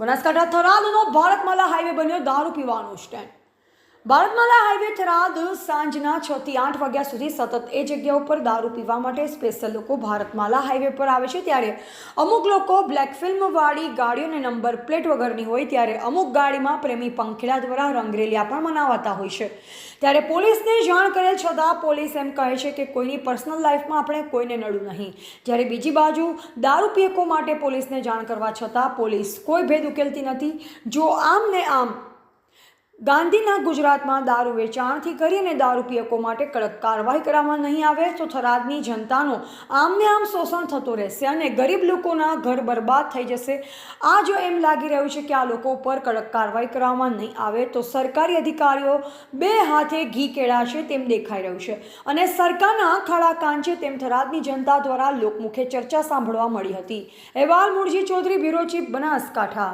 Banaskantha થરાદનો Bharatmala highway બન્યો દારૂ પીવાનો સ્ટેન્ડ. ભારતમાલા હાઈવે થરાદ સાંજના છ થી આઠ વાગ્યા સુધી સતત એ જગ્યા ઉપર દારૂ પીવા માટે સ્પેશિયલ લોકો ભારતમાલા હાઈવે પર આવે છે. ત્યારે અમુક લોકો બ્લેક ફિલ્મવાળી ગાડીઓને નંબર પ્લેટ વગરની હોય ત્યારે અમુક ગાડીમાં પ્રેમી પંખેડા દ્વારા રંગરેલિયા પણ મનાવાતા હોય છે. ત્યારે પોલીસને જાણ કરેલ છતાં પોલીસ એમ કહે છે કે કોઈની પર્સનલ લાઈફમાં આપણે કોઈને નડું નહીં. જ્યારે બીજી બાજુ દારૂ પીએકો માટે પોલીસને જાણ કરવા છતાં પોલીસ કોઈ ભેદ ઉકેલતી નથી. જો આમ ને આમ ગાંધીના ગુજરાતમાં દારૂ વેચાણથી કરીને દારૂ પીએકો માટે કડક કાર્યવાહી કરવામાં નહીં આવે તો થરાદની જનતાનો આમને આમ શોષણ થતું રહેશે અને ગરીબ લોકોના ઘર બરબાદ થઈ જશે. આ જો એમ લાગી રહ્યું છે કે આ લોકો ઉપર કડક કાર્યવાહી કરવામાં નહીં આવે તો સરકારી અધિકારીઓ બે હાથે ઘી કેળાશે તેમ દેખાઈ રહ્યું છે અને સરકારના ખાડા કાંચે તેમ થરાદની જનતા દ્વારા લોકમુખે ચર્ચા સાંભળવા મળી હતી. અહેવાલ મુળજી ચૌધરી, બ્યુરો ચીફ બનાસકાંઠા.